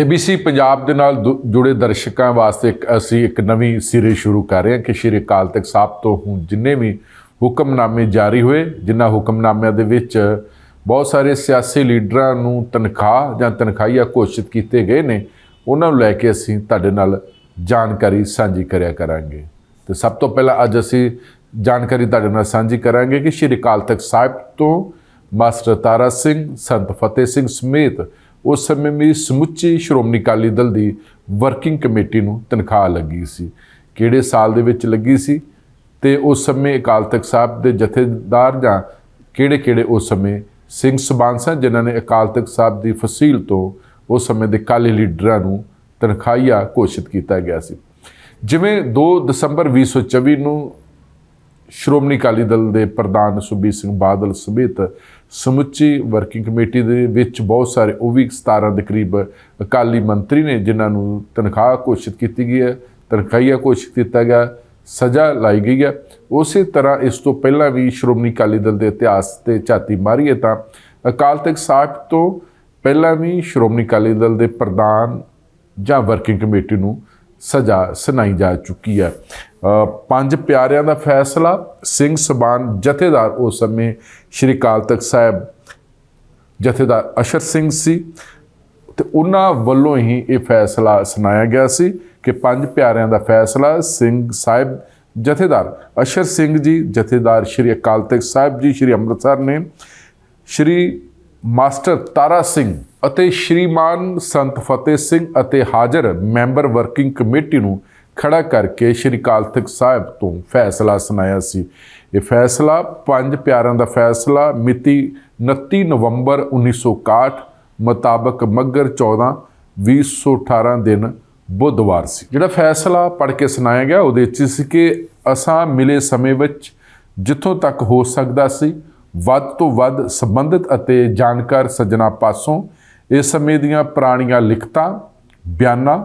ABC Punjab ਦੇ ਨਾਲ ਦੁ- ਜੁੜੇ ਦਰਸ਼ਕਾਂ ਵਾਸਤੇ ਇੱਕ, ਅਸੀਂ ਇੱਕ ਨਵੀਂ ਸੀਰੀਜ਼ ਸ਼ੁਰੂ ਕਰ ਰਹੇ ਹਾਂ ਕਿ ਸ਼੍ਰੀ ਅਕਾਲ ਤਖਤ ਸਾਹਿਬ ਤੋਂ ਹੁਣ ਜਿੰਨੇ ਵੀ ਹੁਕਮਨਾਮੇ ਜਾਰੀ ਹੋਏ, ਜਿਨ੍ਹਾਂ ਹੁਕਮਨਾਮਿਆਂ ਦੇ ਵਿੱਚ ਬਹੁਤ ਸਾਰੇ ਸਿਆਸੀ ਲੀਡਰਾਂ ਨੂੰ ਤਨਖਾਹ ਜਾਂ ਤਨਖਾਹੀਆ ਘੋਸ਼ਿਤ ਕੀਤੇ ਗਏ ਨੇ, ਉਹਨਾਂ ਨੂੰ ਲੈ ਕੇ ਅਸੀਂ ਤੁਹਾਡੇ ਨਾਲ ਜਾਣਕਾਰੀ ਸਾਂਝੀ ਕਰਿਆ ਕਰਾਂਗੇ। ਤੇ ਸਭ ਤੋਂ ਪਹਿਲਾਂ ਅੱਜ ਅਸੀਂ ਜਾਣਕਾਰੀ ਤੁਹਾਡੇ ਨਾਲ ਸਾਂਝੀ ਕਰਾਂਗੇ ਕਿ ਸ਼੍ਰੀ ਅਕਾਲ ਤਖਤ ਸਾਹਿਬ ਤੋਂ ਮਾਸਟਰ ਤਾਰਾ ਸਿੰਘ, ਸੰਤ ਫਤਿਹ ਸਿੰਘ ਸਮੇਤ ਉਸ ਸਮੇਂ ਵੀ ਸਮੁੱਚੀ ਸ਼੍ਰੋਮਣੀ ਅਕਾਲੀ ਦਲ ਦੀ ਵਰਕਿੰਗ ਕਮੇਟੀ ਨੂੰ ਤਨਖਾਹ ਲੱਗੀ ਸੀ। ਕਿਹੜੇ ਸਾਲ ਦੇ ਵਿੱਚ ਲੱਗੀ ਸੀ ਤੇ ਉਸ ਸਮੇਂ ਅਕਾਲ ਤਖਤ ਸਾਹਿਬ ਦੇ ਜਥੇਦਾਰ ਜਾਂ ਕਿਹੜੇ-ਕਿਹੜੇ ਉਸ ਸਮੇਂ ਸਿੰਘ ਸਬਾਨ ਜਿਨ੍ਹਾਂ ਨੇ ਅਕਾਲ ਤਖਤ ਸਾਹਿਬ ਦੀ ਫਸੀਲ ਤੋਂ ਉਸ ਸਮੇਂ ਦੇ ਕਾਲੀ ਲੀਡਰਾਂ ਨੂੰ ਤਨਖਾਹੀਆ ਘੋਸ਼ਿਤ ਕੀਤਾ ਗਿਆ ਸੀ। ਜਿਵੇਂ 2 ਦਸੰਬਰ 2024 ਨੂੰ ਸ਼੍ਰੋਮਣੀ ਅਕਾਲੀ ਦਲ ਦੇ ਪ੍ਰਧਾਨ ਸੁਖਬੀਰ ਸਿੰਘ ਬਾਦਲ ਸਮੇਤ ਸਮੁੱਚੀ ਵਰਕਿੰਗ ਕਮੇਟੀ ਦੇ ਵਿੱਚ ਬਹੁਤ ਸਾਰੇ, ਉਹ ਵੀ 17 ਦੇ ਕਰੀਬ ਅਕਾਲੀ ਮੰਤਰੀ ਨੇ ਜਿਨ੍ਹਾਂ ਨੂੰ ਤਨਖਾਹ ਘੋਸ਼ਿਤ ਕੀਤੀ ਗਈ ਹੈ, ਤਨਖਾਹੀਆ ਘੋਸ਼ਿਤ ਕੀਤਾ ਗਿਆ, ਸਜ਼ਾ ਲਾਈ ਗਈ ਹੈ। ਉਸੇ ਤਰ੍ਹਾਂ ਇਸ ਤੋਂ ਪਹਿਲਾਂ ਵੀ ਸ਼੍ਰੋਮਣੀ ਅਕਾਲੀ ਦਲ ਦੇ ਇਤਿਹਾਸ ਤੇ ਝਾਤੀ ਮਾਰੀਏ ਤਾਂ ਅਕਾਲ ਤਖਤ ਸਾਹਿਬ ਤੋਂ ਪਹਿਲਾਂ ਵੀ ਸ਼੍ਰੋਮਣੀ ਅਕਾਲੀ ਦਲ ਦੇ ਪ੍ਰਧਾਨ ਜਾਂ ਵਰਕਿੰਗ ਕਮੇਟੀ ਨੂੰ ਸਜ਼ਾ ਸੁਣਾਈ ਜਾ ਚੁੱਕੀ ਹੈ। ਪੰਜ ਪਿਆਰਿਆਂ ਦਾ ਫੈਸਲਾ, ਸਿੰਘ ਸਬਾਨ ਜਥੇਦਾਰ ਉਸ ਸਮੇਂ ਸ਼੍ਰੀ ਅਕਾਲ ਤਖਤ ਸਾਹਿਬ ਜਥੇਦਾਰ ਅਸ਼ਰ ਸਿੰਘ ਸੀ ਤੇ ਉਹਨਾਂ ਵੱਲੋਂ ਹੀ ਇਹ ਫੈਸਲਾ ਸੁਣਾਇਆ ਗਿਆ ਸੀ ਕਿ ਪੰਜ ਪਿਆਰਿਆਂ ਦਾ ਫੈਸਲਾ ਸਿੰਘ ਸਾਹਿਬ ਜਥੇਦਾਰ ਅਸ਼ਰ ਸਿੰਘ ਜੀ, ਜਥੇਦਾਰ ਸ਼੍ਰੀ ਅਕਾਲ ਤਖਤ ਸਾਹਿਬ ਜੀ, ਸ਼੍ਰੀ ਅੰਮ੍ਰਿਤਸਰ ਨੇ, ਸ਼੍ਰੀ ਮਾਸਟਰ ਤਾਰਾ ਸਿੰਘ ਅਤੇ ਸ਼੍ਰੀਮਾਨ ਸੰਤ ਫਤਿਹ ਸਿੰਘ ਅਤੇ ਹਾਜ਼ਰ ਮੈਂਬਰ ਵਰਕਿੰਗ ਕਮੇਟੀ ਨੂੰ ਖੜਾ ਕਰਕੇ ਸ਼੍ਰੀ ਅਕਾਲ ਤਖਤ ਸਾਹਿਬ ਤੋਂ ਫੈਸਲਾ ਸੁਣਾਇਆ ਸੀ। ਇਹ ਫੈਸਲਾ ਪੰਜ ਪਿਆਰਾਂ ਦਾ ਫੈਸਲਾ, ਮਿਤੀ 29 ਨਵੰਬਰ 1961 ਮੁਤਾਬਕ ਮੱਗਰ 14 2018 ਦਿਨ ਬੁੱਧਵਾਰ ਸੀ। ਜਿਹੜਾ ਫੈਸਲਾ ਪੜ੍ਹ ਕੇ ਸੁਣਾਇਆ ਗਿਆ, ਉਹਦੇ ਵਿੱਚ ਸੀ ਕਿ ਅਸਾਂ ਮਿਲੇ ਸਮੇਂ ਵਿੱਚ ਜਿੱਥੋਂ ਤੱਕ ਹੋ ਸਕਦਾ ਸੀ ਵੱਧ ਤੋਂ ਵੱਧ ਸੰਬੰਧਿਤ ਅਤੇ ਜਾਣਕਾਰ ਸੱਜਣਾ ਪਾਸੋਂ ਇਸ ਸਮੇਂ ਦੀਆਂ ਪੁਰਾਣੀਆਂ ਲਿਖਤਾਂ, ਬਿਆਨਾਂ,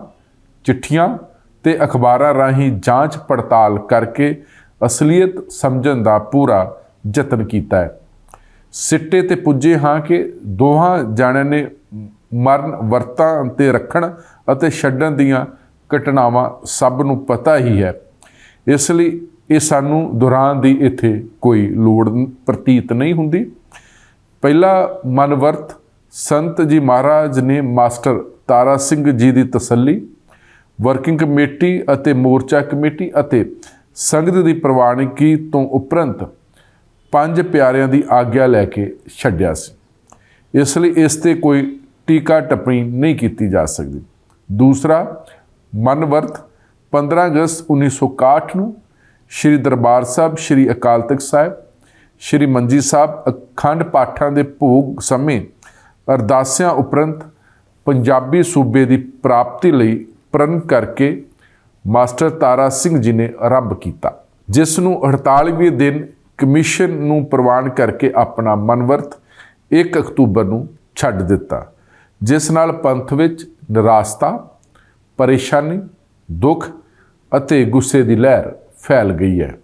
ਚਿੱਠੀਆਂ ਤੇ ਅਖਬਾਰਾਂ ਰਾਹੀਂ ਜਾਂਚ ਪੜਤਾਲ ਕਰਕੇ ਅਸਲੀਅਤ ਸਮਝਣ ਦਾ ਪੂਰਾ ਯਤਨ ਕੀਤਾ ਹੈ। ਸਿੱਟੇ ਤੇ ਪੁੱਜੇ ਹਾਂ ਕਿ ਦੋਹਾਂ ਜਾਣਿਆਂ ਨੇ ਮਰਨ ਵਰਤਾਂ ਤੇ ਰੱਖਣ ਅਤੇ ਛੱਡਣ ਦੀਆਂ ਘਟਨਾਵਾਂ ਸਭ ਨੂੰ ਪਤਾ ਹੀ ਹੈ। ਇਸ ਲਈ ਇਹ ਸਾਨੂੰ ਦੌਰਾਨ ਦੀ ਇੱਥੇ ਕੋਈ ਲੋੜ ਪ੍ਰਤੀਤ ਨਹੀਂ ਹੁੰਦੀ। ਪਹਿਲਾ ਮਨਵਰਤ ਸੰਤ ਜੀ ਮਹਾਰਾਜ ਨੇ ਮਾਸਟਰ ਤਾਰਾ ਸਿੰਘ ਜੀ ਦੀ ਤਸੱਲੀ, ਵਰਕਿੰਗ ਕਮੇਟੀ ਅਤੇ ਮੋਰਚਾ ਕਮੇਟੀ ਅਤੇ ਸੰਗਤ ਦੀ ਪ੍ਰਵਾਨਗੀ ਤੋਂ ਉਪਰੰਤ ਪੰਜ ਪਿਆਰਿਆਂ ਦੀ ਆਗਿਆ ਲੈ ਕੇ ਛੱਡਿਆ ਸੀ। ਇਸ ਲਈ ਇਸ ਤੇ ਕੋਈ ਟੀਕਾ ਟੱਪਣੀ ਨਹੀਂ ਕੀਤੀ ਜਾ ਸਕਦੀ। ਦੂਸਰਾ, ਮਨਵਰਤ 15 ਅਗਸਤ 1961 ਨੂੰ ਸ਼੍ਰੀ ਦਰਬਾਰ ਸਾਹਿਬ, ਸ਼੍ਰੀ ਅਕਾਲ ਤਖਤ ਸਾਹਿਬ, ਸ਼੍ਰੀ ਮੰਜੀ ਸਾਹਿਬ, ਅਖੰਡ ਪਾਠਾਂ ਦੇ ਭੋਗ ਸਮੇਂ ਅਰਦਾਸਿਆਂ ਉਪਰੰਤ ਪੰਜਾਬੀ ਸੂਬੇ ਦੀ ਪ੍ਰਾਪਤੀ ਲਈ ਪ੍ਰਣ ਕਰਕੇ ਮਾਸਟਰ ਤਾਰਾ ਸਿੰਘ ਜੀ ਨੇ ਆਰੰਭ ਕੀਤਾ, ਜਿਸ ਨੂੰ 48ਵੇਂ ਦਿਨ ਕਮਿਸ਼ਨ ਨੂੰ ਪ੍ਰਵਾਨ ਕਰਕੇ ਆਪਣਾ ਮਨਵਰਤ 1 ਅਕਤੂਬਰ ਨੂੰ ਛੱਡ ਦਿੱਤਾ, ਜਿਸ ਨਾਲ ਪੰਥ ਵਿੱਚ ਨਿਰਾਸਤਾ, ਪਰੇਸ਼ਾਨੀ, ਦੁੱਖ ਅਤੇ ਗੁੱਸੇ ਦੀ ਲਹਿਰ ਫੈਲ ਗਈ ਹੈ।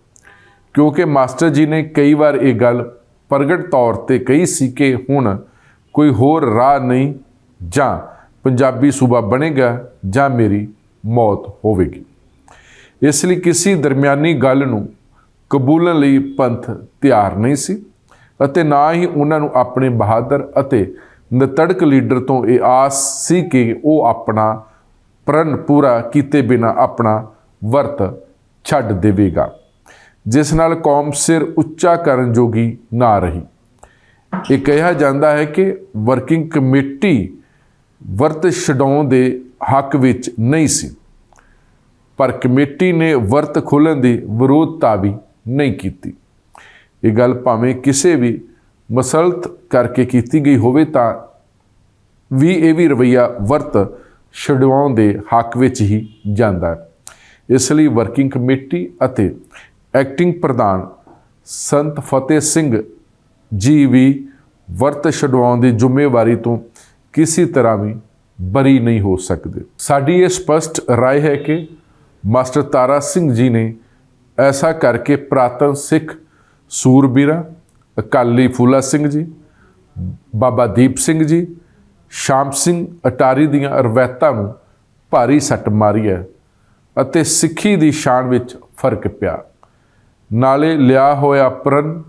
ਕਿਉਂਕਿ ਮਾਸਟਰ ਜੀ ਨੇ ਕਈ ਵਾਰ ਇਹ ਗੱਲ ਪ੍ਰਗਟ ਤੌਰ ਤੇ ਕਹੀ ਸੀ ਕਿ ਹੁਣ ਕੋਈ ਹੋਰ ਰਾਹ ਨਹੀਂ ਜਾਂ ਪੰਜਾਬੀ ਸੂਬਾ ਬਣੇਗਾ ਜਾਂ ਮੇਰੀ ਮੌਤ ਹੋਵੇਗੀ। ਇਸ ਲਈ ਕਿਸੇ ਦਰਮਿਆਨੀ ਗੱਲ ਨੂੰ ਕਬੂਲਣ ਲਈ ਪੰਥ ਤਿਆਰ ਨਹੀਂ ਸੀ ਅਤੇ ਨਾ ਹੀ ਉਹਨਾਂ ਨੂੰ ਆਪਣੇ ਬਹਾਦਰ ਅਤੇ ਨਤੜਕ ਲੀਡਰ ਤੋਂ ਇਹ ਆਸ ਸੀ ਕਿ ਉਹ ਆਪਣਾ ਪ੍ਰਣ ਪੂਰਾ ਕੀਤੇ ਬਿਨਾ ਆਪਣਾ ਵਰਤ ਛੱਡ ਦੇਵੇਗਾ, ਜਿਸ ਨਾਲ ਕੌਮ ਸਿਰ ਉੱਚਾ ਕਰਨ ਜੋਗੀ ਨਾ ਰਹੀ। ਇਹ ਕਿਹਾ ਜਾਂਦਾ ਹੈ ਕਿ ਵਰਕਿੰਗ ਕਮੇਟੀ ਵਰਤ ਛਡਾਉਣ ਦੇ ਹੱਕ ਵਿੱਚ ਨਹੀਂ ਸੀ, ਪਰ ਕਮੇਟੀ ਨੇ ਵਰਤ ਖੋਲ੍ਹਣ ਦੀ ਵਿਰੋਧਤਾ ਵੀ ਨਹੀਂ ਕੀਤੀ। ਇਹ ਗੱਲ ਭਾਵੇਂ ਕਿਸੇ ਵੀ ਮਸਲਤ ਕਰਕੇ ਕੀਤੀ ਗਈ ਹੋਵੇ ਤਾਂ ਵੀ ਇਹ ਵੀ ਰਵਈਆ ਵਰਤ ਛਡਵਾਉਣ ਦੇ ਹੱਕ ਵਿੱਚ ਹੀ ਜਾਂਦਾ ਹੈ। ਇਸ ਲਈ ਵਰਕਿੰਗ ਕਮੇਟੀ ਅਤੇ ਐਕਟਿੰਗ ਪ੍ਰਧਾਨ ਸੰਤ ਫਤਿਹ ਸਿੰਘ ਜੀ ਵੀ ਵਰਤ ਛਡਵਾਉਣ ਦੀ ਜ਼ਿੰਮੇਵਾਰੀ ਤੋਂ ਕਿਸੇ ਤਰ੍ਹਾਂ ਵੀ ਬਰੀ ਨਹੀਂ ਹੋ ਸਕਦੇ ਸਾਡੀ ਇਹ ਸਪਸ਼ਟ رائے ਹੈ ਕਿ ਮਾਸਟਰ ਤਾਰਾ ਸਿੰਘ ਜੀ ਨੇ ਐਸਾ ਕਰਕੇ ਪ੍ਰਾਤਨ ਸਿੱਖ ਸੂਰਬੀਰਾਂ ਅਕਾਲੀ ਫੂਲਾ ਸਿੰਘ ਜੀ ਬਾਬਾ ਦੀਪ ਸਿੰਘ ਜੀ ਸ਼ਾਮ ਸਿੰਘ ਅਟਾਰੀ ਦੀਆਂ ਰਵਾਇਤਾਂ ਨੂੰ ਭਾਰੀ ਸੱਟ ਮਾਰੀ ਹੈ ਅਤੇ ਸਿੱਖੀ ਦੀ ਸ਼ਾਨ ਵਿੱਚ ਫ਼ਰਕ ਪਿਆ। ਨਾਲੇ ਲਿਆ ਹੋਇਆ ਪ੍ਰਣ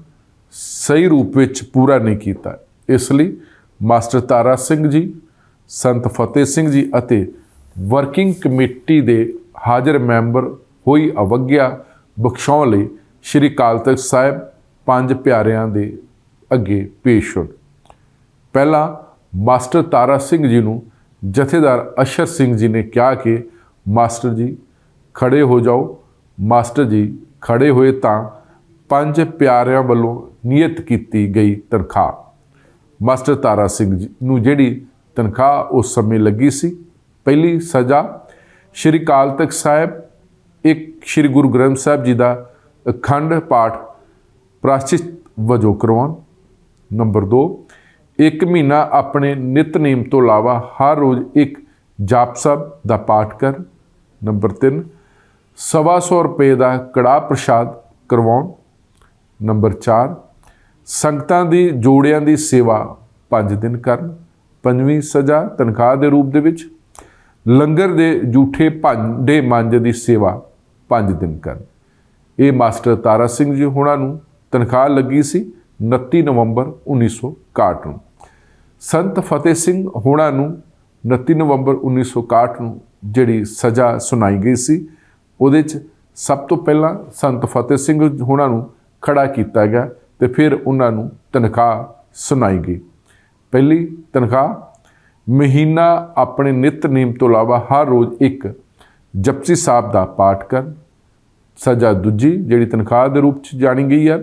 ਸਹੀ ਰੂਪ ਵਿੱਚ ਪੂਰਾ ਨਹੀਂ ਕੀਤਾ। ਇਸ ਲਈ ਮਾਸਟਰ ਤਾਰਾ ਸਿੰਘ ਜੀ, ਸੰਤ ਫਤਿਹ ਸਿੰਘ ਜੀ ਅਤੇ ਵਰਕਿੰਗ ਕਮੇਟੀ ਦੇ ਹਾਜ਼ਰ ਮੈਂਬਰ ਹੋਈ ਅਵਗਿਆ ਬਖਸ਼ਾਉਣ ਲਈ ਸ੍ਰੀ ਅਕਾਲ ਤਖਤ ਸਾਹਿਬ ਪੰਜ ਪਿਆਰਿਆਂ ਦੇ ਅੱਗੇ ਪੇਸ਼ ਹੋਏ ਪਹਿਲਾਂ ਮਾਸਟਰ ਤਾਰਾ ਸਿੰਘ ਜੀ ਨੂੰ ਜਥੇਦਾਰ ਅਸ਼ਰ ਸਿੰਘ ਜੀ ਨੇ ਕਿਹਾ ਕਿ ਮਾਸਟਰ ਜੀ ਖੜੇ ਹੋ ਜਾਓ। ਮਾਸਟਰ ਜੀ, ਖੜੇ ਹੋਏ ਤਾਂ ਪੰਜ ਪਿਆਰਿਆਂ ਵੱਲੋਂ ਨਿਯਤ ਕੀਤੀ ਗਈ ਤਨਖਾਹ। ਮਾਸਟਰ ਤਾਰਾ ਸਿੰਘ ਜੀ ਨੂੰ ਜਿਹੜੀ ਤਨਖਾਹ ਉਸ ਸਮੇਂ ਲੱਗੀ ਸੀ, ਪਹਿਲੀ ਸਜ਼ਾ ਸ਼੍ਰੀ ਅਕਾਲ ਤਖਤ ਸਾਹਿਬ, ਇੱਕ ਸ਼੍ਰੀ ਗੁਰੂ ਗ੍ਰੰਥ ਸਾਹਿਬ ਜੀ ਦਾ ਅਖੰਡ ਪਾਠ ਪ੍ਰਾਸ਼ਚਿਤ ਵਜੋਂ ਕਰਵਾਉਣ। ਨੰਬਰ 2 ਇੱਕ ਮਹੀਨਾ ਆਪਣੇ ਨਿਤਨੇਮ ਤੋਂ ਇਲਾਵਾ ਹਰ ਰੋਜ਼ ਇੱਕ ਜਾਪ ਸਾਹਿਬ ਦਾ ਪਾਠ ਕਰ ਨੰਬਰ 3 ਸਵਾ ਸੌ ਰੁਪਏ ਦਾ ਕੜਾ ਪ੍ਰਸ਼ਾਦ ਕਰਵਾਉਣ। ਨੰਬਰ 4 ਸੰਗਤਾਂ ਦੀ ਜੋੜਿਆਂ ਦੀ ਸੇਵਾ 5 ਦਿਨ ਕਰਨ। ਪੰਜਵੀਂ ਸਜ਼ਾ ਤਨਖਾਹ ਦੇ ਰੂਪ ਦੇ ਵਿੱਚ। ਲੰਗਰ ਦੇ ਝੂਠੇ ਭਾਂਡੇ ਮਾਂਜਣ ਦੀ ਸੇਵਾ 5 ਦਿਨ ਕਰਨ। ਇਹ ਮਾਸਟਰ ਤਾਰਾ ਸਿੰਘ ਜੀ ਹੋਣਾ ਨੂੰ ਤਨਖਾਹ ਲੱਗੀ ਸੀ 29 ਨਵੰਬਰ 1961 ਨੂੰ। ਸੰਤ ਫਤਿਹ ਸਿੰਘ ਹੋਣਾ ਨੂੰ 29 ਨਵੰਬਰ 1961 ਨੂੰ ਜਿਹੜੀ ਸਜ਼ਾ ਸੁਣਾਈ ਗਈ ਸੀ ਉਹਦੇ 'ਚ ਸਭ ਤੋਂ ਪਹਿਲਾਂ ਸੰਤ ਫਤਿਹ ਸਿੰਘ ਹੋਣਾ ਨੂੰ ਖੜਾ ਕੀਤਾ ਗਿਆ ਤੇ ਫਿਰ ਉਹਨਾਂ ਨੂੰ ਤਨਖਾਹ ਸੁਣਾਈ ਗਈ। ਪਹਿਲੀ ਤਨਖਾਹ, ਮਹੀਨਾ ਆਪਣੇ ਨਿਤਨੇਮ ਤੋਂ ਇਲਾਵਾ ਹਰ ਰੋਜ਼ ਇੱਕ ਜਪਜੀ ਸਾਹਿਬ ਦਾ ਪਾਠ ਕਰ ਸਜ਼ਾ ਦੂਜੀ, ਜਿਹੜੀ ਤਨਖਾਹ ਦੇ ਰੂਪ ਚ ਜਾਣੀ ਗਈ ਹੈ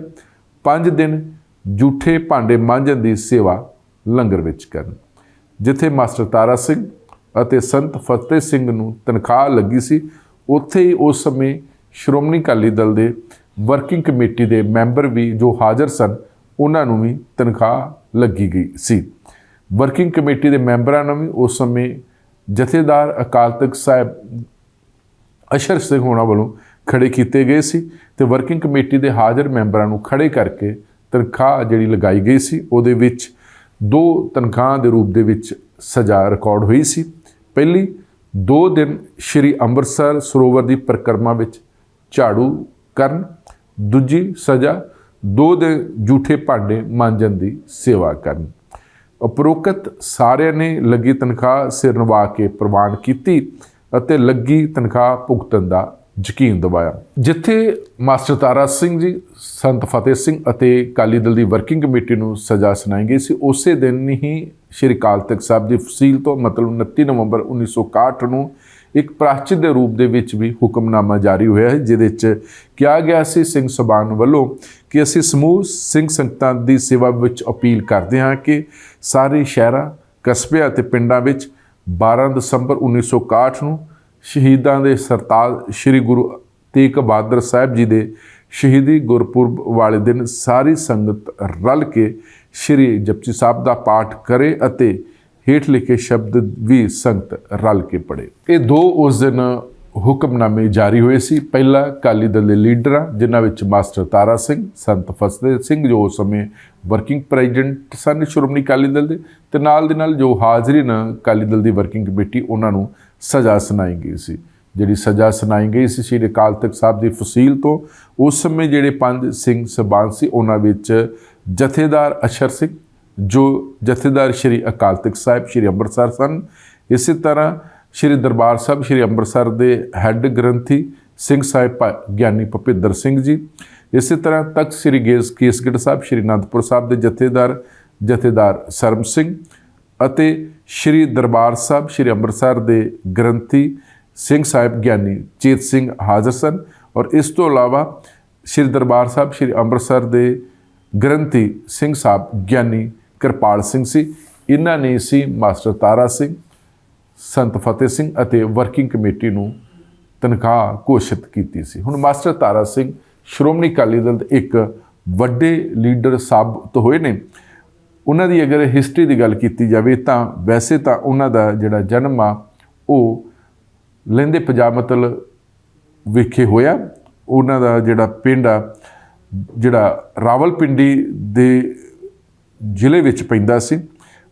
5 ਦਿਨ ਝੂਠੇ ਭਾਂਡੇ ਮਾਂਜਣ ਦੀ ਸੇਵਾ ਲੰਗਰ ਵਿੱਚ ਕਰਨ। ਜਿੱਥੇ ਮਾਸਟਰ ਤਾਰਾ ਸਿੰਘ ਅਤੇ ਸੰਤ ਫਤਿਹ ਸਿੰਘ ਨੂੰ ਤਨਖਾਹ ਲੱਗੀ ਸੀ ਉੱਥੇ ਹੀ ਉਸ ਸਮੇਂ ਸ਼੍ਰੋਮਣੀ ਅਕਾਲੀ ਦਲ ਦੇ ਵਰਕਿੰਗ ਕਮੇਟੀ ਦੇ ਮੈਂਬਰ ਵੀ ਜੋ ਹਾਜ਼ਰ ਸਨ, ਉਹਨਾਂ ਨੂੰ ਵੀ ਤਨਖਾਹ ਲੱਗੀ ਗਈ ਸੀ। ਵਰਕਿੰਗ ਕਮੇਟੀ ਦੇ ਮੈਂਬਰਾਂ ਨੂੰ ਵੀ ਉਸ ਸਮੇਂ ਜਥੇਦਾਰ ਅਕਾਲ ਤਖਤ ਸਾਹਿਬ ਅਸ਼ਰ ਸਿੰਘ ਹੋਣਾ ਵੱਲੋਂ ਖੜੇ ਕੀਤੇ ਗਏ ਸੀ ਤੇ ਵਰਕਿੰਗ ਕਮੇਟੀ ਦੇ ਹਾਜ਼ਰ ਮੈਂਬਰਾਂ ਨੂੰ ਖੜੇ ਕਰਕੇ ਤਨਖਾਹ ਜਿਹੜੀ ਲਗਾਈ ਗਈ ਸੀ, ਉਹਦੇ ਵਿੱਚ ਦੋ ਤਨਖਾਹ ਦੇ ਰੂਪ ਦੇ ਵਿੱਚ ਸਜ਼ਾ ਰਿਕਾਰਡ ਹੋਈ ਸੀ। ਪਹਿਲੀ ਦੋ ਦਿਨ ਸ਼੍ਰੀ ਅੰਮ੍ਰਿਤਸਰ ਸਰੋਵਰ ਦੀ ਪਰਿਕਰਮਾ ਵਿੱਚ ਝਾੜੂ ਕਰਨ, ਦੂਜੀ ਸਜ਼ਾ ਦੋ ਦਿਨ ਝੂਠੇ ਭਾਂਡੇ ਮਾਂਜਣ ਦੀ ਸੇਵਾ ਕਰਨ। ਉਪਰੋਕਤ ਸਾਰਿਆਂ ਨੇ ਲੱਗੀ ਤਨਖਾਹ ਸਿਰ ਨਵਾ ਕੇ ਪ੍ਰਵਾਨ ਕੀਤੀ ਅਤੇ ਲੱਗੀ ਤਨਖਾਹ ਭੁਗਤਣ ਦਾ ਯਕੀਨ ਦਿਵਾਇਆ ਜਿੱਥੇ ਮਾਸਟਰ ਤਾਰਾ ਸਿੰਘ ਜੀ, ਸੰਤ ਫਤਿਹ ਸਿੰਘ ਅਤੇ ਕਾਲੀ ਦਲ ਦੀ ਵਰਕਿੰਗ ਕਮੇਟੀ ਨੂੰ ਸਜ਼ਾ ਸੁਣਾਈ ਗਈ ਸੀ, ਉਸੇ ਦਿਨ ਹੀ ਸ਼੍ਰੀ ਅਕਾਲ ਤਖਤ ਸਾਹਿਬ ਦੀ ਫਸੀਲ ਤੋਂ ਮਤਲਬ 29 ਨਵੰਬਰ 1961 ਨੂੰ ਇੱਕ ਪ੍ਰਾਚਿਤ ਦੇ ਰੂਪ ਦੇ ਵਿੱਚ ਵੀ ਹੁਕਮਨਾਮਾ ਜਾਰੀ ਹੋਇਆ ਹੈ, ਜਿਹਦੇ ਵਿੱਚ ਕਿਹਾ ਗਿਆ ਸੀ ਸਿੰਘ ਸਭਾਨ ਵੱਲੋਂ ਕਿ ਅਸੀਂ ਸਮੂਹ ਸਿੰਘ ਸੰਗਤਾਂ ਦੀ ਸੇਵਾ ਵਿੱਚ ਅਪੀਲ ਕਰਦੇ ਹਾਂ ਕਿ ਸਾਰੇ ਸ਼ਹਿਰਾਂ, ਕਸਬਿਆਂ ਅਤੇ ਪਿੰਡਾਂ ਵਿੱਚ 12 ਦਸੰਬਰ 1961 ਨੂੰ ਸ਼ਹੀਦਾਂ ਦੇ ਸਰਤਾਜ ਸ੍ਰੀ ਗੁਰੂ ਤੇਗ ਬਹਾਦਰ ਸਾਹਿਬ ਜੀ ਦੇ ਸ਼ਹੀਦੀ ਗੁਰਪੁਰਬ ਵਾਲੇ ਦਿਨ ਸਾਰੀ ਸੰਗਤ ਰਲ ਕੇ ਸ੍ਰੀ ਜਪਜੀ ਸਾਹਿਬ ਦਾ ਪਾਠ ਕਰੇ ਅਤੇ ਹੇਠ ਲਿਖੇ ਸ਼ਬਦ ਵੀ ਸੰਗਤ ਰਲ ਕੇ ਪੜੇ ਇਹ ਦੋ ਉਸ ਦਿਨ ਹੁਕਮਨਾਮੇ ਜਾਰੀ ਹੋਏ ਸੀ। ਪਹਿਲਾ ਕਾਲੀ ਦਲ ਦੇ ਲੀਡਰਾਂ, ਜਿਨ੍ਹਾਂ ਵਿੱਚ ਮਾਸਟਰ ਤਾਰਾ ਸਿੰਘ, ਸੰਤ ਫਸਦੇ ਸਿੰਘ ਜੋ ਉਸ ਸਮੇਂ ਵਰਕਿੰਗ ਪ੍ਰੈਜ਼ੀਡੈਂਟ ਸਨ ਸ਼੍ਰੋਮਣੀ ਅਕਾਲੀ ਦਲ ਦੇ, ਤੇ ਨਾਲ ਦੇ ਨਾਲ ਜੋ ਹਾਜ਼ਰੀਨ ਅਕਾਲੀ ਦਲ ਦੀ ਵਰਕਿੰਗ ਕਮੇਟੀ ਉਹਨਾਂ ਨੂੰ ਸਜ਼ਾ ਸੁਣਾਈ ਗਈ ਸੀ। ਜਿਹੜੀ ਸਜ਼ਾ ਸੁਣਾਈ ਗਈ ਸੀ ਸ਼੍ਰੀ ਅਕਾਲ ਤਖਤ ਸਾਹਿਬ ਦੀ ਫਸੀਲ ਤੋਂ, ਉਸ ਸਮੇਂ ਜਿਹੜੇ ਪੰਜ ਸਿੰਘ ਸਬਾਨ ਸੀ, ਉਹਨਾਂ ਵਿੱਚ ਜਥੇਦਾਰ ਅਸ਼ਰ ਸਿੰਘ, ਜੋ ਜਥੇਦਾਰ ਸ਼੍ਰੀ ਅਕਾਲ ਤਖਤ ਸਾਹਿਬ, ਸ਼੍ਰੀ ਅੰਮ੍ਰਿਤਸਰ ਸਨ। ਇਸੇ ਤਰ੍ਹਾਂ ਸ਼੍ਰੀ ਦਰਬਾਰ ਸਾਹਿਬ, ਸ਼੍ਰੀ ਅੰਮ੍ਰਿਤਸਰ ਦੇ ਹੈੱਡ ਗ੍ਰੰਥੀ ਸਿੰਘ ਸਾਹਿਬ ਭਾ- ਗਿਆਨੀ ਭਪਿੰਦਰ ਸਿੰਘ ਜੀ। ਇਸੇ ਤਰ੍ਹਾਂ ਤਖਤ ਸ਼੍ਰੀ ਗੇਸ, ਕੇਸਗੜ੍ਹ ਸਾਹਿਬ, ਸ਼੍ਰੀ ਅਨੰਦਪੁਰ ਸਾਹਿਬ ਦੇ ਜਥੇਦਾਰ ਜਥੇਦਾਰ ਸਰਮ ਸਿੰਘ ਅਤੇ ਸ਼੍ਰੀ ਦਰਬਾਰ ਸਾਹਿਬ, ਸ਼੍ਰੀ ਅੰਮ੍ਰਿਤਸਰ ਦੇ ਗ੍ਰੰਥੀ ਸਿੰਘ ਸਾਹਿਬ ਗਿਆਨੀ ਚੇਤ ਸਿੰਘ ਹਾਜ਼ਰ ਸਨ ਔਰ ਇਸ ਤੋਂ ਇਲਾਵਾ ਸ਼੍ਰੀ ਦਰਬਾਰ ਸਾਹਿਬ, ਸ਼੍ਰੀ ਅੰਮ੍ਰਿਤਸਰ ਦੇ ਗ੍ਰੰਥੀ ਸਿੰਘ ਸਾਹਿਬ ਗਿਆਨੀ ਕਿਰਪਾਲ ਸਿੰਘ ਸੀ। ਇਹਨਾਂ ਨੇ ਸੀ ਮਾਸਟਰ ਤਾਰਾ ਸਿੰਘ, ਸੰਤ ਫਤਿਹ ਸਿੰਘ ਅਤੇ ਵਰਕਿੰਗ ਕਮੇਟੀ ਨੂੰ ਤਨਖਾਹ ਘੋਸ਼ਿਤ ਕੀਤੀ ਸੀ। ਹੁਣ ਮਾਸਟਰ ਤਾਰਾ ਸਿੰਘ ਸ਼੍ਰੋਮਣੀ ਅਕਾਲੀ ਦਲ ਦੇ ਇੱਕ ਵੱਡੇ ਲੀਡਰ ਸਾਬਤ ਹੋਏ ਨੇ। ਉਹਨਾਂ ਦੀ ਅਗਰ ਹਿਸਟਰੀ ਦੀ ਗੱਲ ਕੀਤੀ ਜਾਵੇ ਤਾਂ ਵੈਸੇ ਤਾਂ ਉਹਨਾਂ ਦਾ ਜਿਹੜਾ ਜਨਮ ਆ, ਉਹ ਲਹਿੰਦੇ ਪੰਜਾਬ ਮਤਲਬ ਵਿਖੇ ਹੋਇਆ। ਉਹਨਾਂ ਦਾ ਜਿਹੜਾ ਪਿੰਡ ਆ, ਜਿਹੜਾ ਰਾਵਲਪਿੰਡੀ ਦੇ ਜ਼ਿਲ੍ਹੇ ਵਿੱਚ ਪੈਂਦਾ ਸੀ।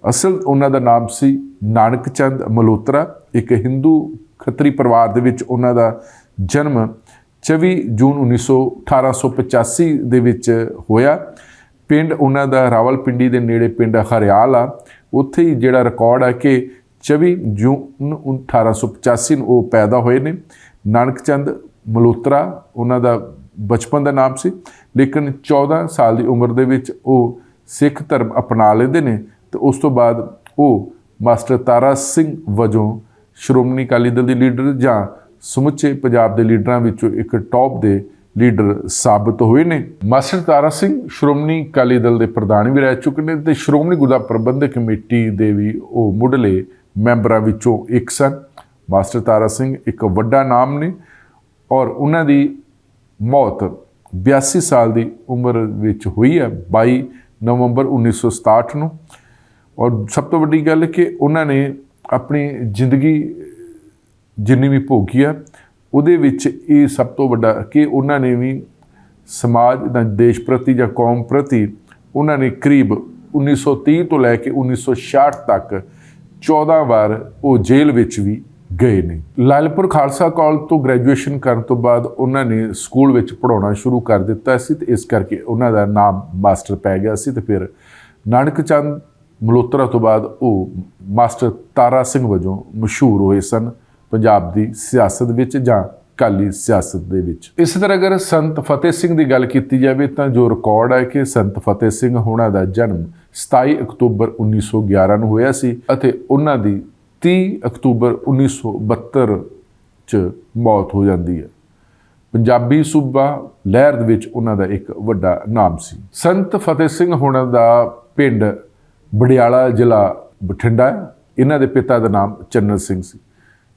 ਅਸਲ ਉਹਨਾਂ ਦਾ ਨਾਮ ਸੀ ਨਾਨਕ ਚੰਦ ਮਲਹੋਤਰਾ। ਇੱਕ ਹਿੰਦੂ ਖੱਤਰੀ ਪਰਿਵਾਰ ਦੇ ਵਿੱਚ ਉਹਨਾਂ ਦਾ ਜਨਮ 24 ਜੂਨ 1900 1885 ਦੇ ਵਿੱਚ ਹੋਇਆ। ਪਿੰਡ, ਉਹਨਾਂ ਦਾ ਰਾਵਲਪਿੰਡੀ ਦੇ ਨੇੜੇ ਪਿੰਡ ਹਰਿਆਲ ਆ। ਉੱਥੇ ਹੀ ਜਿਹੜਾ ਰਿਕਾਰਡ ਹੈ ਕਿ 24 ਜੂਨ 1885 ਨੂੰ ਉਹ ਪੈਦਾ ਹੋਏ ਨੇ। ਨਾਨਕ ਚੰਦ ਮਲਹੋਤਰਾ, ਉਹਨਾਂ ਦਾ ਬਚਪਨ ਦਾ ਨਾਮ ਸੀ, ਲੇਕਿਨ 14 ਸਾਲ ਦੀ ਉਮਰ ਦੇ ਵਿੱਚ ਉਹ ਸਿੱਖ ਧਰਮ ਅਪਣਾ ਲੈਂਦੇ ਨੇ ਤੇ ਉਸ ਤੋਂ ਬਾਅਦ ਉਹ ਮਾਸਟਰ ਤਾਰਾ ਸਿੰਘ ਵਜੋਂ ਸ਼੍ਰੋਮਣੀ ਅਕਾਲੀ ਦਲ ਦੇ ਲੀਡਰ ਜਾਂ ਸਮੁੱਚੇ ਪੰਜਾਬ ਦੇ ਲੀਡਰਾਂ ਵਿੱਚੋਂ ਇੱਕ ਟੌਪ ਦੇ ਲੀਡਰ ਸਾਬਤ ਹੋਏ ਨੇ। ਮਾਸਟਰ ਤਾਰਾ ਸਿੰਘ, ਸ਼੍ਰੋਮਣੀ ਅਕਾਲੀ ਦਲ ਦੇ ਪ੍ਰਧਾਨ ਵੀ ਰਹਿ ਚੁੱਕੇ ਨੇ ਤੇ ਸ਼੍ਰੋਮਣੀ ਗੁਰਦੁਆਰਾ ਪ੍ਰਬੰਧਕ ਕਮੇਟੀ ਦੇ ਵੀ ਉਹ ਮੁੱਢਲੇ ਮੈਂਬਰਾਂ ਵਿੱਚੋਂ ਇੱਕ ਸਨ। ਮਾਸਟਰ ਤਾਰਾ ਸਿੰਘ ਇੱਕ ਵੱਡਾ ਨਾਮ ਨੇ ਔਰ ਉਹਨਾਂ ਦੀ ਮੌਤ 82 ਸਾਲ ਦੀ ਉਮਰ ਵਿੱਚ ਹੋਈ ਹੈ 22 ਨਵੰਬਰ 1967 ਨੂੰ। ਔਰ ਸਭ ਤੋਂ ਵੱਡੀ ਗੱਲ ਕਿ ਉਹਨਾਂ ਨੇ ਆਪਣੀ ਜ਼ਿੰਦਗੀ ਜਿੰਨੀ ਵੀ ਭੋਗੀ ਹੈ ਉਹਦੇ ਵਿੱਚ ਇਹ ਸਭ ਤੋਂ ਵੱਡਾ ਕਿ ਉਹਨਾਂ ਨੇ ਵੀ ਸਮਾਜ ਦਾ ਦੇਸ਼ ਪ੍ਰਤੀ ਜਾਂ ਕੌਮ ਪ੍ਰਤੀ ਉਹਨਾਂ ਨੇ ਕਰੀਬ 1930 ਤੋਂ ਲੈ ਕੇ 1966 ਤੱਕ 14 ਵਾਰ ਉਹ ਜੇਲ੍ਹ ਵਿੱਚ ਵੀ ਗਏ ਨੇ। ਲਾਲਪੁਰ ਖਾਲਸਾ ਕਾਲਜ ਤੋਂ ਗ੍ਰੈਜੂਏਸ਼ਨ ਕਰਨ ਤੋਂ ਬਾਅਦ ਉਹਨਾਂ ਨੇ ਸਕੂਲ ਵਿੱਚ ਪੜਾਉਣਾ ਸ਼ੁਰੂ ਕਰ ਦਿੱਤਾ ਸੀ ਤੇ ਇਸ ਕਰਕੇ ਉਹਨਾਂ ਦਾ ਨਾਮ ਮਾਸਟਰ ਪੈ ਗਿਆ ਸੀ ਤੇ ਫਿਰ ਨਾਨਕ ਚੰਦ ਮਲਹੋਤਰਾ ਤੋਂ ਬਾਅਦ ਉਹ ਮਾਸਟਰ ਤਾਰਾ ਸਿੰਘ ਵਜੋਂ ਮਸ਼ਹੂਰ ਹੋਏ ਸਨ। ਪੰਜਾਬ ਦੀ ਸਿਆਸਤ ਵਿੱਚ ਜਾਂ ਕਾਲੀ ਸਿਆਸਤ ਦੇ ਵਿੱਚ। ਇਸੇ ਤਰ੍ਹਾਂ ਅਗਰ ਸੰਤ ਫਤਿਹ ਸਿੰਘ ਦੀ ਗੱਲ ਕੀਤੀ ਜਾਵੇ ਤਾਂ ਜੋ ਰਿਕਾਰਡ ਹੈ ਕਿ ਸੰਤ ਫਤਿਹ ਸਿੰਘ ਹੋਣਾ ਦਾ ਜਨਮ 27 ਅਕਤੂਬਰ 1911 ਨੂੰ ਹੋਇਆ ਸੀ ਅਤੇ ਉਹਨਾਂ ਦੀ 30 ਅਕਤੂਬਰ 1972 ਚ ਮੌਤ ਹੋ ਜਾਂਦੀ ਹੈ। ਪੰਜਾਬੀ ਸੂਬਾ ਲਹਿਰ ਦੇ ਵਿੱਚ ਉਹਨਾਂ ਦਾ ਇੱਕ ਵੱਡਾ ਨਾਮ ਸੀ। ਸੰਤ ਫਤਿਹ ਸਿੰਘ ਹੋਣਾ ਦਾ ਪਿੰਡ ਬੜਿਆਲਾ ਜ਼ਿਲ੍ਹਾ ਬਠਿੰਡਾ ਇਹਨਾਂ ਦੇ ਪਿਤਾ ਦਾ ਨਾਮ ਚੰਨਨ ਸਿੰਘ ਸੀ।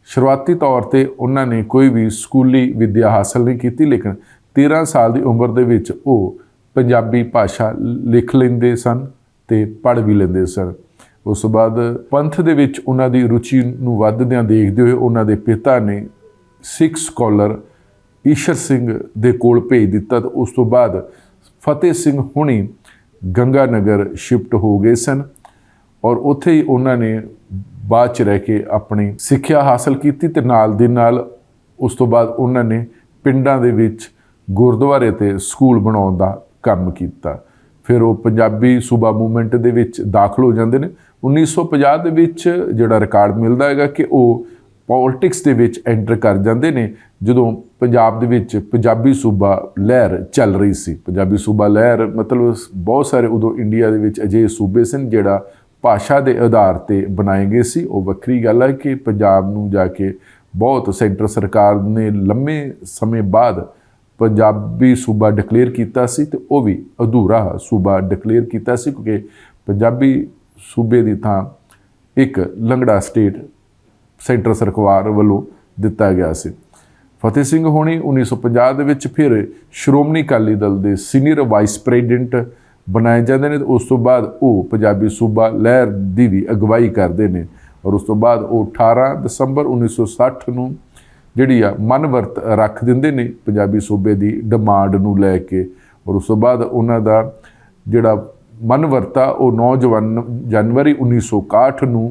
ਸ਼ੁਰੂਆਤੀ ਤੌਰ ਤੇ ਉਹਨਾਂ ਨੇ ਕੋਈ ਵੀ ਸਕੂਲੀ ਵਿੱਦਿਆ ਹਾਸਲ ਨਹੀਂ ਕੀਤੀ, ਲੇਕਿਨ 13 ਸਾਲ ਦੀ ਉਮਰ ਦੇ ਵਿੱਚ ਉਹ ਪੰਜਾਬੀ ਭਾਸ਼ਾ ਲਿਖ ਲੈਂਦੇ ਸਨ ਤੇ ਪੜ੍ਹ ਵੀ ਲੈਂਦੇ ਸਨ। ਉਸ ਤੋਂ ਬਾਅਦ ਪੰਥ ਦੇ ਵਿੱਚ ਉਹਨਾਂ ਦੀ ਰੁਚੀ ਨੂੰ ਵੱਧਦਿਆਂ ਦੇਖਦੇ ਹੋਏ ਉਹਨਾਂ ਦੇ ਪਿਤਾ ਨੇ ਸਿੱਖ ਸਕਾਲਰ ਈਸ਼ਰ ਸਿੰਘ ਦੇ ਕੋਲ ਭੇਜ ਦਿੱਤਾ ਤੇ ਉਸ ਤੋਂ ਬਾਅਦ ਫਤਿਹ ਸਿੰਘ ਹੁਣੀ ਗੰਗਾ ਨਗਰ ਸ਼ਿਫਟ ਹੋ ਗਏ ਸਨ ਔਰ ਉੱਥੇ ਹੀ ਉਹਨਾਂ ਨੇ ਬਾਅਦ ਚ ਰਹਿ ਕੇ ਆਪਣੀ ਸਿੱਖਿਆ ਹਾਸਲ ਕੀਤੀ ਤੇ ਨਾਲ ਦੀ ਨਾਲ ਉਸ ਤੋਂ ਬਾਅਦ ਉਹਨਾਂ ਨੇ ਪਿੰਡਾਂ ਦੇ ਵਿੱਚ ਗੁਰਦੁਆਰੇ ਤੇ ਸਕੂਲ ਬਣਾਉਣ ਦਾ ਕੰਮ ਕੀਤਾ। ਫਿਰ ਉਹ ਪੰਜਾਬੀ ਸੂਬਾ ਮੂਵਮੈਂਟ ਦੇ ਵਿੱਚ ਦਾਖਲ ਹੋ ਜਾਂਦੇ ਨੇ। 1950 ਦੇ ਵਿੱਚ ਜਿਹੜਾ ਰਿਕਾਰਡ ਮਿਲਦਾ ਹੈਗਾ ਕਿ ਉਹ ਪੋਲਿਟਿਕਸ ਦੇ ਵਿੱਚ ਐਂਟਰ ਕਰ ਜਾਂਦੇ ਨੇ, ਜਦੋਂ ਪੰਜਾਬ ਦੇ ਵਿੱਚ ਪੰਜਾਬੀ ਸੂਬਾ ਲਹਿਰ ਚੱਲ ਰਹੀ ਸੀ। ਪੰਜਾਬੀ ਸੂਬਾ ਲਹਿਰ ਮਤਲਬ ਬਹੁਤ ਸਾਰੇ ਉਦੋਂ ਇੰਡੀਆ ਦੇ ਵਿੱਚ ਅਜੇ ਸੂਬੇ ਸਨ ਜਿਹੜਾ ਭਾਸ਼ਾ ਦੇ ਆਧਾਰ ਤੇ ਬਣਾਏ ਗਏ ਸੀ। ਉਹ ਵੱਖਰੀ ਗੱਲ ਹੈ ਕਿ ਪੰਜਾਬ ਨੂੰ ਜਾ ਕੇ ਬਹੁਤ ਸੈਂਟਰ ਸਰਕਾਰ ਨੇ ਲੰਮੇ ਸਮੇਂ ਬਾਅਦ ਪੰਜਾਬੀ ਸੂਬਾ ਡਿਕਲੇਅਰ ਕੀਤਾ ਸੀ ਤੇ ਉਹ ਵੀ ਅਧੂਰਾ ਸੂਬਾ ਡਿਕਲੇਅਰ ਕੀਤਾ ਸੀ ਕਿਉਂਕਿ ਪੰਜਾਬੀ ਸੂਬੇ ਦੀ ਥਾਂ ਇੱਕ ਲੰਗੜਾ ਸਟੇਟ ਸੈਂਟਰ ਸਰਕਾਰ ਵੱਲੋਂ ਦਿੱਤਾ ਗਿਆ ਸੀ। ਫਤਿਹ ਸਿੰਘ ਹੋਣੀ 1950 ਦੇ ਵਿੱਚ ਫਿਰ ਸ਼੍ਰੋਮਣੀ ਅਕਾਲੀ ਦਲ ਦੇ ਸੀਨੀਅਰ ਵਾਈਸ ਪ੍ਰੈਜ਼ੀਡੈਂਟ ਬਣਾਏ ਜਾਂਦੇ ਨੇ ਤੇ ਉਸ ਤੋਂ ਬਾਅਦ ਉਹ ਪੰਜਾਬੀ ਸੂਬਾ ਲਹਿਰ ਦੀ ਵੀ ਅਗਵਾਈ ਕਰਦੇ ਨੇ ਔਰ ਉਸ ਤੋਂ ਬਾਅਦ ਉਹ 18 ਦਸੰਬਰ 1960 ਨੂੰ ਜਿਹੜੀ ਆ ਮਨਵਰਤ ਰੱਖ ਦਿੰਦੇ ਨੇ ਪੰਜਾਬੀ ਸੂਬੇ ਦੀ ਡਿਮਾਂਡ ਨੂੰ ਲੈ ਕੇ ਔਰ ਉਸ ਤੋਂ ਬਾਅਦ ਉਹਨਾਂ ਦਾ ਜਿਹੜਾ ਮਨਵਰਤਾ ਉਹ 9 ਜਵਨ ਜਨਵਰੀ 1961 ਨੂੰ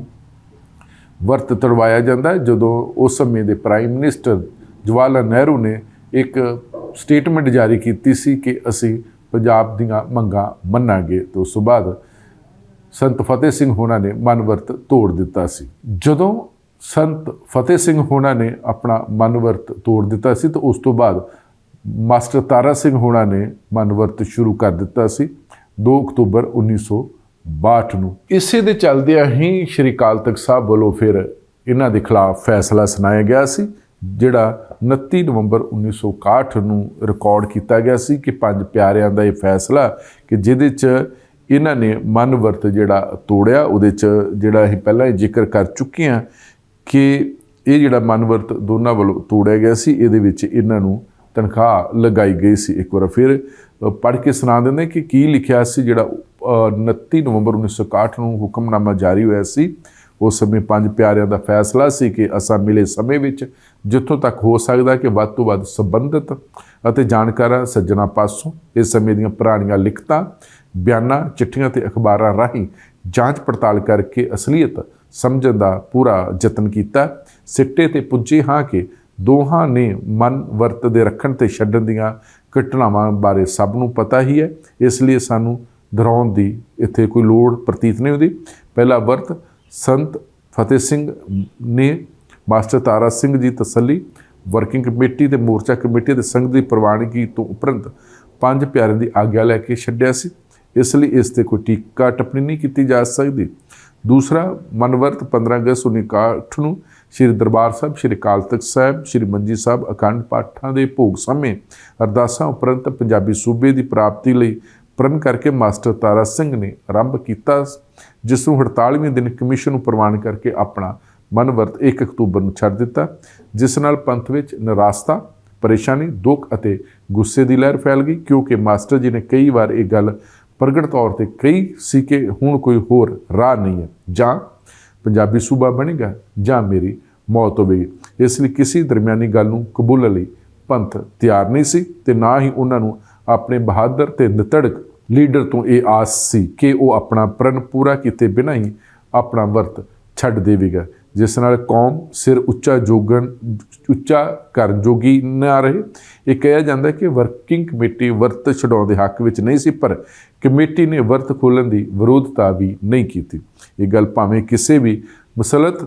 ਵਰਤ ਤੜਵਾਇਆ ਜਾਂਦਾ ਜਦੋਂ ਉਸ ਸਮੇਂ ਦੇ ਪ੍ਰਾਈਮ ਮਿਨਿਸਟਰ ਜਵਾਹਰ ਲਾਲ ਨਹਿਰੂ ਨੇ ਇੱਕ ਸਟੇਟਮੈਂਟ ਜਾਰੀ ਕੀਤੀ ਸੀ ਕਿ ਅਸੀਂ ਪੰਜਾਬ ਦੀਆਂ ਮੰਗਾਂ ਮੰਨਾਂਗੇ ਤੇ ਉਸ ਤੋਂ ਬਾਅਦ ਸੰਤ ਫਤਿਹ ਸਿੰਘ ਹੋਣਾ ਨੇ ਮਨਵਰਤ ਤੋੜ ਦਿੱਤਾ ਸੀ। ਜਦੋਂ ਸੰਤ ਫਤਿਹ ਸਿੰਘ ਹੋਣਾ ਨੇ ਆਪਣਾ ਮਨਵਰਤ ਤੋੜ ਦਿੱਤਾ ਸੀ ਤਾਂ ਉਸ ਤੋਂ ਬਾਅਦ ਮਾਸਟਰ ਤਾਰਾ ਸਿੰਘ ਹੋਣਾ ਨੇ ਮਨਵਰਤ ਸ਼ੁਰੂ ਕਰ ਦਿੱਤਾ ਸੀ। 2 ਅਕਤੂਬਰ 1962 ਨੂੰ ਇਸੇ ਦੇ ਚੱਲਦਿਆਂ ਹੀ ਸ਼੍ਰੀ ਅਕਾਲ ਤਖਤ ਸਾਹਿਬ ਵੱਲੋਂ ਫਿਰ ਇਹਨਾਂ ਦੇ ਖਿਲਾਫ ਫੈਸਲਾ ਸੁਣਾਇਆ ਗਿਆ ਸੀ। ਜਿਹੜਾ 29 ਨਵੰਬਰ 1961 ਨੂੰ ਰਿਕਾਰਡ ਕੀਤਾ ਗਿਆ ਸੀ ਕਿ ਪੰਜ ਪਿਆਰਿਆਂ ਦਾ ਇਹ ਫੈਸਲਾ ਕਿ ਜਿਹਦੇ 'ਚ ਇਹਨਾਂ ਨੇ ਮਨਵਰਤ ਜਿਹੜਾ ਤੋੜਿਆ ਉਹਦੇ 'ਚ ਜਿਹੜਾ ਅਸੀਂ ਪਹਿਲਾਂ ਹੀ ਜ਼ਿਕਰ ਕਰ ਚੁੱਕੇ ਹਾਂ ਕਿ ਇਹ ਜਿਹੜਾ ਮਨਵਰਤ ਦੋਨਾਂ ਵੱਲੋਂ ਤੋੜਿਆ ਗਿਆ ਸੀ ਇਹਦੇ ਵਿੱਚ ਇਹਨਾਂ ਨੂੰ ਤਨਖਾਹ ਲਗਾਈ ਗਈ ਸੀ। ਇੱਕ ਵਾਰ ਫਿਰ ਪੜ੍ਹ ਕੇ ਸੁਣਾ ਦਿੰਦੇ ਕਿ ਕੀ ਲਿਖਿਆ ਸੀ ਜਿਹੜਾ ਅ, 29 ਨਵੰਬਰ 1961 ਨੂੰ ਹੁਕਮਨਾਮਾ ਜਾਰੀ ਹੋਇਆ ਸੀ। ਉਸ ਸਮੇਂ ਪੰਜ ਪਿਆਰਿਆਂ ਦਾ ਫੈਸਲਾ ਸੀ ਕਿ ਅਸਾਂ ਮਿਲੇ ਸਮੇਂ ਵਿੱਚ ਜਿੱਥੋਂ ਤੱਕ ਹੋ ਸਕਦਾ ਕਿ ਵੱਧ ਤੋਂ ਵੱਧ ਸੰਬੰਧਿਤ ਅਤੇ ਜਾਣਕਾਰਾਂ ਸੱਜਣਾ ਪਾਸੋਂ ਇਸ ਸਮੇਂ ਦੀਆਂ ਪੁਰਾਣੀਆਂ ਲਿਖਤਾਂ, ਬਿਆਨਾਂ, ਚਿੱਠੀਆਂ ਤੇ ਅਖਬਾਰਾਂ ਰਾਹੀਂ ਜਾਂਚ ਪੜਤਾਲ ਕਰਕੇ ਅਸਲੀਅਤ ਸਮਝਣ ਦਾ ਪੂਰਾ ਯਤਨ ਕੀਤਾ। ਸਿੱਟੇ ਤੇ ਪੁੱਜੇ ਹਾਂ ਕਿ ਦੋਹਾਂ ਨੇ ਮਨ ਵਰਤ ਦੇ ਰੱਖਣ ਤੇ ਛੱਡਣ ਦੀਆਂ ਘਟਨਾਵਾਂ ਬਾਰੇ ਸਭ ਨੂੰ ਪਤਾ ਹੀ ਹੈ। ਇਸ ਲਈ ਸਾਨੂੰ ਦੁਹਰਾਉਣ ਦੀ ਇੱਥੇ ਕੋਈ ਲੋੜ ਪ੍ਰਤੀਤ ਨਹੀਂ ਹੁੰਦੀ। ਪਹਿਲਾ ਵਰਤ ਸੰਤ ਫਤਿਹ ਸਿੰਘ ਨੇ ਮਾਸਟਰ ਤਾਰਾ ਸਿੰਘ ਜੀ ਤਸੱਲੀ, ਵਰਕਿੰਗ ਕਮੇਟੀ ਤੇ ਮੋਰਚਾ ਕਮੇਟੀ ਦੇ ਸੰਘ ਦੀ ਪ੍ਰਵਾਨਗੀ ਤੋਂ ਉਪਰੰਤ ਪੰਜ ਪਿਆਰਿਆਂ ਦੀ ਆਗਿਆ ਲੈ ਕੇ ਛੱਡਿਆ ਸੀ। ਇਸ ਲਈ ਇਸ ਤੇ ਕੋਈ ਟੀਕਾ ਟਿੱਪਣੀ ਨਹੀਂ ਕੀਤੀ ਜਾ ਸਕਦੀ। ਦੂਸਰਾ, ਮਨਵਰਤ 15 ਅਗਸਤ 1961 ਨੂੰ ਸ੍ਰੀ ਦਰਬਾਰ ਸਾਹਿਬ, ਸ੍ਰੀ ਅਕਾਲ ਤਖਤ ਸਾਹਿਬ, ਸ੍ਰੀ ਮੰਜੀ ਸਾਹਿਬ ਅਖੰਡ ਪਾਠਾਂ ਦੇ ਭੋਗ ਸਮੇਂ ਅਰਦਾਸਾਂ ਉਪਰੰਤ ਪੰਜਾਬੀ ਸੂਬੇ ਦੀ ਪ੍ਰਾਪਤੀ ਲਈ ਪ੍ਰਣ ਕਰਕੇ ਮਾਸਟਰ ਤਾਰਾ ਸਿੰਘ ਨੇ ਆਰੰਭ ਕੀਤਾ, ਜਿਸ ਨੂੰ 48ਵੇਂ ਦਿਨ ਕਮਿਸ਼ਨ ਨੂੰ ਪ੍ਰਵਾਨ ਕਰਕੇ ਆਪਣਾ ਮਨਵਰਤ 1 ਅਕਤੂਬਰ ਨੂੰ ਛੱਡ ਦਿੱਤਾ, ਜਿਸ ਨਾਲ ਪੰਥ ਵਿੱਚ ਨਿਰਾਸਤਾ, ਪਰੇਸ਼ਾਨੀ, ਦੁੱਖ ਅਤੇ ਗੁੱਸੇ ਦੀ ਲਹਿਰ ਫੈਲ ਗਈ, ਕਿਉਂਕਿ ਮਾਸਟਰ ਜੀ ਨੇ ਕਈ ਵਾਰ ਇਹ ਗੱਲ ਪ੍ਰਗਟ ਤੌਰ ਤੇ ਕਹੀ ਸੀ ਕਿ ਹੁਣ ਕੋਈ ਹੋਰ ਰਾਹ ਨਹੀਂ ਹੈ। ਜਾਂ ਪੰਜਾਬੀ ਸੂਬਾ ਬਣੇਗਾ ਜਾਂ ਮੇਰੀ ਮੌਤ ਹੋਵੇਗੀ ਇਸ ਲਈ ਕਿਸੇ ਦਰਮਿਆਨੀ ਗੱਲ ਨੂੰ ਕਬੂਲਣ ਲਈ ਪੰਥ ਤਿਆਰ ਨਹੀਂ ਸੀ ਤੇ ਨਾ ਹੀ ਉਹਨਾਂ ਨੂੰ ਆਪਣੇ ਬਹਾਦਰ ਤੇ ਨਿਤੜਕ ਲੀਡਰ ਤੋਂ ਇਹ ਆਸ ਸੀ ਕਿ ਉਹ ਆਪਣਾ ਪ੍ਰਣ ਪੂਰਾ ਕੀਤੇ ਬਿਨਾਂ ਹੀ ਆਪਣਾ ਵਰਤ ਛੱਡ ਦੇਵੇਗਾ। ਜਿਸ ਨਾਲ ਕੌਮ ਸਿਰ ਉੱਚਾ ਜੋਗਣ, ਉੱਚਾ ਕਰਨ ਜੋਗੀ ਨਾ ਰਹੇ। ਇਹ ਕਿਹਾ ਜਾਂਦਾ ਕਿ ਵਰਕਿੰਗ ਕਮੇਟੀ ਵਰਤ ਛਡਾਉਣ ਦੇ ਹੱਕ ਵਿੱਚ ਨਹੀਂ ਸੀ, ਪਰ ਕਮੇਟੀ ਨੇ ਵਰਤ ਖੋਲ੍ਹਣ ਦੀ ਵਿਰੋਧਤਾ ਵੀ ਨਹੀਂ ਕੀਤੀ। ਇਹ ਗੱਲ ਭਾਵੇਂ ਕਿਸੇ ਵੀ ਮੁਸਲਤ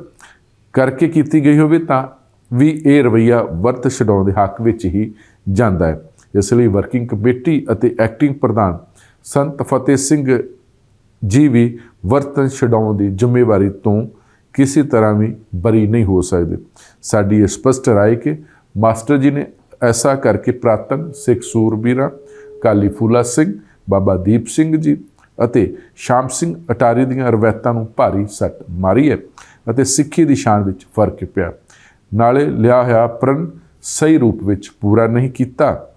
ਕਰਕੇ ਕੀਤੀ ਗਈ ਹੋਵੇ, ਤਾਂ ਵੀ ਇਹ ਰਵਈਆ ਵਰਤ ਛਡਾਉਣ ਦੇ ਹੱਕ ਵਿੱਚ ਹੀ ਜਾਂਦਾ ਹੈ। ਇਸ ਲਈ ਵਰਕਿੰਗ ਕਮੇਟੀ ਅਤੇ ਐਕਟਿੰਗ ਪ੍ਰਧਾਨ ਸੰਤ ਫਤਿਹ ਸਿੰਘ ਜੀ ਵੀ ਵਰਤਨ ਛਡਾਉਣ ਦੀ ਜ਼ਿੰਮੇਵਾਰੀ ਤੋਂ ਕਿਸੇ ਤਰ੍ਹਾਂ ਵੀ ਬਰੀ ਨਹੀਂ ਹੋ ਸਕਦੇ। ਸਾਡੀ ਇਹ ਸਪਸ਼ਟ ਰਾਏ ਕਿ ਮਾਸਟਰ ਜੀ ਨੇ ਐਸਾ ਕਰਕੇ ਪ੍ਰਾਤਨ ਸਿੱਖ ਸੂਰਬੀਰਾਂ, ਕਾਲੀ ਫੂਲਾ ਸਿੰਘ, ਬਾਬਾ ਦੀਪ ਸਿੰਘ ਜੀ ਅਤੇ ਸ਼ਾਮ ਸਿੰਘ ਅਟਾਰੀ ਦੀਆਂ ਰਵਾਇਤਾਂ ਨੂੰ ਭਾਰੀ ਸੱਟ ਮਾਰੀ ਹੈ ਅਤੇ ਸਿੱਖੀ ਦੀ ਸ਼ਾਨ ਵਿੱਚ ਫ਼ਰਕ ਪਿਆ। ਨਾਲੇ ਲਿਆ ਹੋਇਆ ਪ੍ਰਣ ਸਹੀ ਰੂਪ ਵਿੱਚ ਪੂਰਾ ਨਹੀਂ ਕੀਤਾ।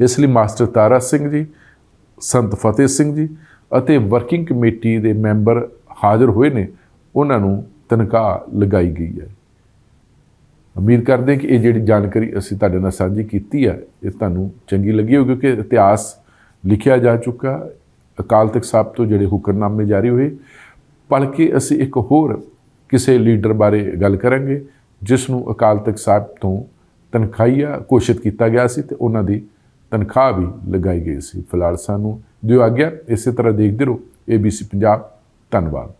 ਇਸ ਲਈ ਮਾਸਟਰ ਤਾਰਾ ਸਿੰਘ ਜੀ, ਸੰਤ ਫਤਿਹ ਸਿੰਘ ਜੀ ਅਤੇ ਵਰਕਿੰਗ ਕਮੇਟੀ ਦੇ ਮੈਂਬਰ ਹਾਜ਼ਰ ਹੋਏ ਨੇ। ਉਹਨਾਂ ਨੂੰ ਤਨਖਾਹ ਲਗਾਈ ਗਈ ਹੈ। ਉਮੀਦ ਕਰਦੇ ਕਿ ਇਹ ਜਿਹੜੀ ਜਾਣਕਾਰੀ ਅਸੀਂ ਤੁਹਾਡੇ ਨਾਲ ਸਾਂਝੀ ਕੀਤੀ ਹੈ, ਇਹ ਤੁਹਾਨੂੰ ਚੰਗੀ ਲੱਗੀ ਹੋਵੇ ਕਿਉਂਕਿ ਇਤਿਹਾਸ ਲਿਖਿਆ ਜਾ ਚੁੱਕਾ ਅਕਾਲ ਤਖਤ ਸਾਹਿਬ ਤੋਂ ਜਿਹੜੇ ਹੁਕਮਨਾਮੇ ਜਾਰੀ ਹੋਏ ਪੜ੍ਹ ਕੇ ਅਸੀਂ ਇੱਕ ਹੋਰ ਕਿਸੇ ਲੀਡਰ ਬਾਰੇ ਗੱਲ ਕਰਾਂਗੇ, ਜਿਸ ਨੂੰ ਅਕਾਲ ਤਖਤ ਸਾਹਿਬ ਤੋਂ ਤਨਖਾਹੀਆ ਘੋਸ਼ਿਤ ਕੀਤਾ ਗਿਆ ਸੀ ਤੇ ਉਹਨਾਂ ਦੀ ਤਨਖਾਹ ਵੀ ਲਗਾਈ ਗਈ ਸੀ। ਫਿਲਹਾਲ ਸਾਨੂੰ ਦਿਓ ਆਗਿਆ, ਇਸੇ ਤਰ੍ਹਾਂ ਦੇਖਦੇ ਰਹੋ। ABC ਪੰਜਾਬ, ਧੰਨਵਾਦ।